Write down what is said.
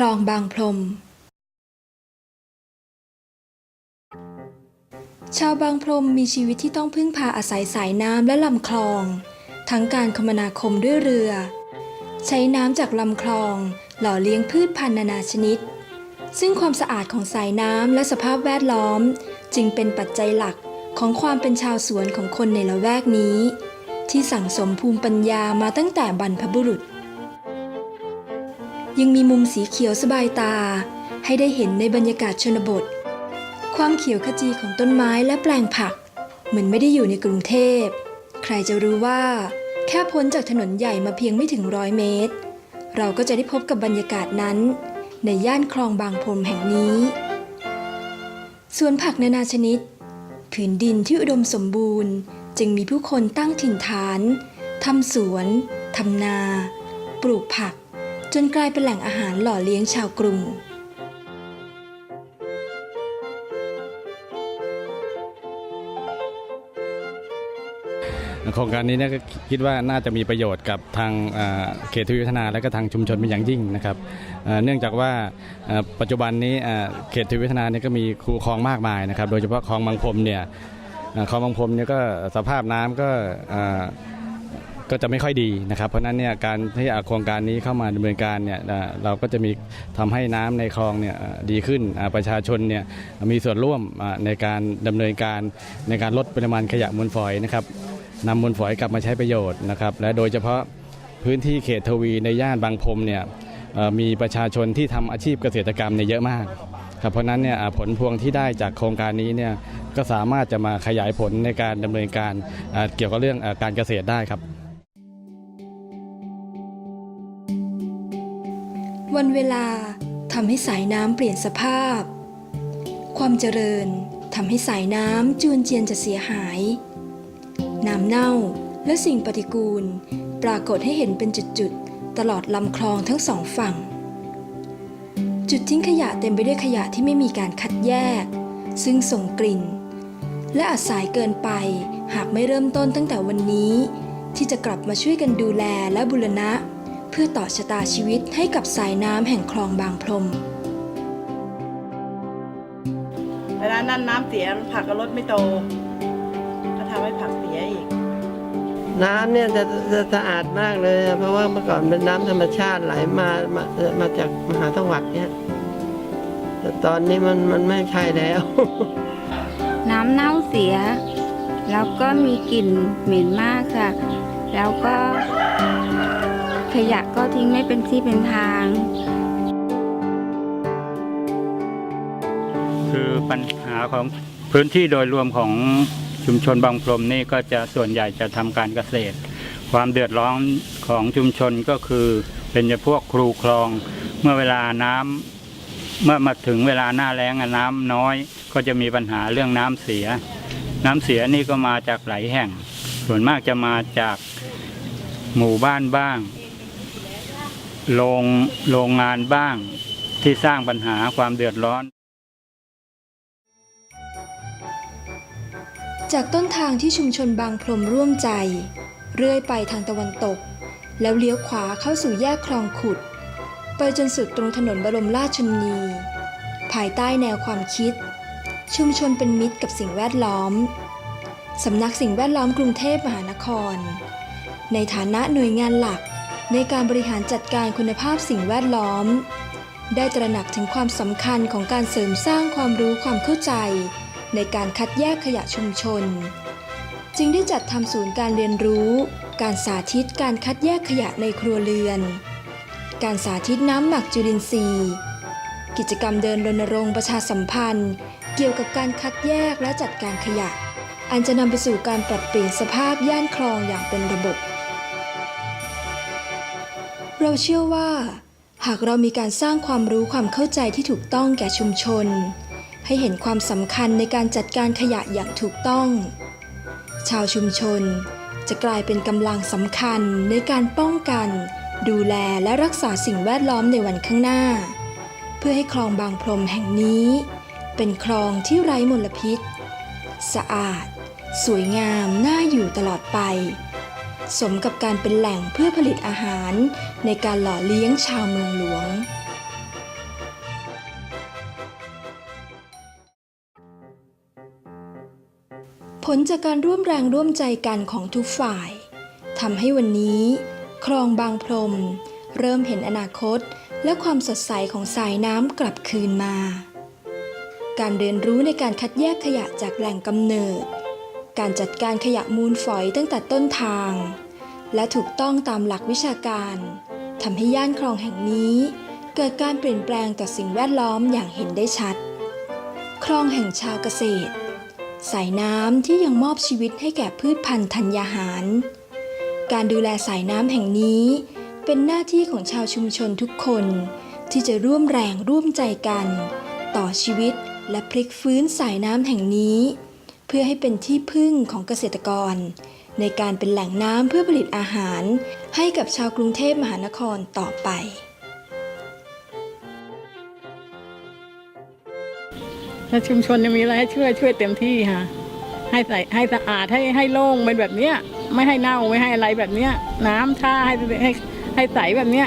คลองบางพรม ชาวบางพรมมีชีวิตที่ต้องพึ่งพาอาศัยสายน้ำและลำคลอง ทั้งการคมนาคมด้วยเรือ ใช้น้ำจากลำคลอง หล่อเลี้ยงพืชพันธุ์นานาชนิด ซึ่งความสะอาดของสายน้ำและสภาพแวดล้อม จึงเป็นปัจจัยหลักของความเป็นชาวสวนของคนในละแวกนี้ ที่สั่งสมภูมิปัญญามาตั้งแต่บรรพบุรุษ ยังมีมุมสีเขียวสบายตา ให้ได้เห็นในบรรยากาศชนบท ความเขียวขจีของต้นไม้และแปลงผัก เหมือนไม่ได้อยู่ในกรุงเทพ ใครจะรู้ว่า แค่พ้นจากถนนใหญ่มาเพียงไม่ถึงร้อยเมตร เราก็จะได้พบกับบรรยากาศนั้น ในย่านคลองบางพรมแห่งนี้สวนผักนานาชนิด ผืนดินที่อุดมสมบูรณ์ จึงมีผู้คนตั้งถิ่นฐานทำสวนทำนา ปลูกผัก จนกลายเป็นแหล่งอาหารหล่อเลี้ยงชาวกรุง โครงการนี้เนี่ยก็คิดว่าน่าจะมีประโยชน์กับทางเขตทวีวัฒนาและก็ทางชุมชนเป็นอย่างยิ่งนะครับเนื่องจากว่าปัจจุบันนี้เขตทวีวัฒนาเนี่ยก็มีคูคลองมากมายนะครับ โดยเฉพาะคลองบางพรมเนี่ยคลองบางพรมเนี่ยก็สภาพน้ำก็ ก็จะไม่ค่อยดีนะครับ เพราะนั้นเนี่ยการที่เอาโครงการนี้เข้ามาดำเนินการเนี่ยเราก็จะมีทำให้น้ำในคลองเนี่ยดีขึ้นประชาชนเนี่ยมีส่วนร่วมในการดำเนินการในการลดปริมาณขยะมูลฝอยนะครับนำมูลฝอยกลับมาใช้ประโยชน์นะครับ และโดยเฉพาะพื้นที่เขตทวีในย่านบางพรมเนี่ยมีประชาชนที่ทำอาชีพเกษตรกรรมเนี่ยเยอะมากครับเพราะนั้นเนี่ยผลพวงที่ได้จากโครงการนี้เนี่ยก็สามารถจะมาขยายผลในการดำเนินการเกี่ยวกับเรื่องการเกษตรได้ครับ วันเวลาทำให้สายน้ำเปลี่ยนสภาพ ความเจริญทำให้สายน้ำจูนเจียนจะเสียหาย น้ำเน่าและสิ่งปฏิกูล ปรากฏให้เห็นเป็นจุดๆ ตลอดลำคลองทั้งสองฝั่ง จุดทิ้งขยะเต็มไปด้วยขยะที่ไม่มีการคัดแยก ซึ่งส่งกลิ่น และอาจสายเกินไปหากไม่เริ่มต้นตั้งแต่วันนี้ ที่จะกลับมาช่วยกันดูแลและบูรณะ เพื่อต่อชะตาชีวิตให้กับสายน้ำแห่งคลองบางพรม เวลานั้นน้ำเสียผักก็ลดไม่โต ก็ทำให้ผักเสียอีก น้ำเนี่ยจะจะสะอาดมากเลยอะเพราะว่าเมื่อก่อนเป็นน้ำธรรมชาติไหลมามามาจากมหาสวัสดิ์เนี่ยแต่ตอนนี้มันมันไม่ใช่แล้ว น้ำเน่าเสีย แล้วก็มีกลิ่นเหม็นมากค่ะ แล้วก็ ขยะก็ทิ้งไม่เป็นที่เป็นทาง คือปัญหาของพื้นที่โดยรวมของชุมชนบางพรมนี่ก็จะส่วนใหญ่จะทำการเกษตร ความเดือดร้อนของชุมชนก็คือเป็นเฉพาะครูคลอง เมื่อเวลาน้ำเมื่อมาถึงเวลาหน้าแล้งน้ำน้อย ก็จะมีปัญหาเรื่องน้ำเสีย น้ำเสียนี่ก็มาจากหลายแห่ง ส่วนมากจะมาจากหมู่บ้านบ้าง โรงโรงงานบ้างที่สร้างปัญหาความเดือดร้อน จากต้นทางที่ชุมชนบางพรมร่วมใจ เรื่อยไปทางตะวันตก แล้วเลี้ยวขวาเข้าสู่แยกคลองขุด ไปจนสุดตรงถนนบรมราชชนนี ภายใต้แนวความคิด ชุมชนเป็นมิตรกับสิ่งแวดล้อม สำนักสิ่งแวดล้อมกรุงเทพมหานคร ในฐานะหน่วยงานหลัก ในการบริหารจัดการคุณภาพสิ่งแวดล้อม ได้ตระหนักถึงความสำคัญของการเสริมสร้างความรู้ความเข้าใจ ในการคัดแยกขยะชุมชน จึงได้จัดทำศูนย์การเรียนรู้ การสาธิตการคัดแยกขยะในครัวเรือน การสาธิตน้ำหมักจุลินทรีย์ กิจกรรมเดินรณรงค์ประชาสัมพันธ์ เกี่ยวกับการคัดแยกและจัดการขยะ อันจะนำไปสู่การปรับเปลี่ยนสภาพย่านคลองอย่างเป็นระบบ เราเชื่อว่า หากเรามีการสร้างความรู้ความเข้าใจที่ถูกต้องแก่ชุมชน ให้เห็นความสำคัญในการจัดการขยะอย่างถูกต้อง ชาวชุมชนจะกลายเป็นกำลังสำคัญในการป้องกัน ดูแลและรักษาสิ่งแวดล้อมในวันข้างหน้า เพื่อให้คลองบางพรมแห่งนี้ เป็นคลองที่ไร้มลพิษ สะอาด สวยงามน่าอยู่ตลอดไป สมกับการเป็นแหล่งเพื่อผลิตอาหารในการหล่อเลี้ยงชาวเมืองหลวง ผลจากการร่วมแรงร่วมใจกันของทุกฝ่ายทำให้วันนี้ คลองบางพรม เริ่มเห็นอนาคตและความสดใสของสายน้ำกลับคืนมา การเรียนรู้ในการคัดแยกขยะจากแหล่งกำเนิด การจัดการขยะมูลฝอยตั้งแต่ต้นทาง และถูกต้องตามหลักวิชาการทำให้ย่านคลองแห่งนี้ เกิดการเปลี่ยนแปลงต่อสิ่งแวดล้อมอย่างเห็นได้ชัด คลองแห่งชาวเกษตร สายน้ำที่ยังมอบชีวิตให้แก่พืชพันธุ์ธัญญาหาร การดูแลสายน้ำแห่งนี้ เป็นหน้าที่ของชาวชุมชนทุกคน ที่จะร่วมแรงร่วมใจกัน ต่อชีวิตและพลิกฟื้นสายน้ำแห่งนี้ เพื่อให้เป็นที่พึ่งของเกษตรกร ในการเป็นแหล่งน้ำเพื่อผลิตอาหาร ให้กับชาวกรุงเทพมหานครต่อไปถ้าชุมชนยังมีอะไรให้ช่วยช่วยเต็มที่ค่ะ ให้ใส่ให้สะอาดให้ให้โล่งเป็นแบบเนี้ย ไม่ให้เน่าไม่ให้อะไรแบบเนี้ย น้ำท่าให้ให้ให้ใสแบบเนี้ย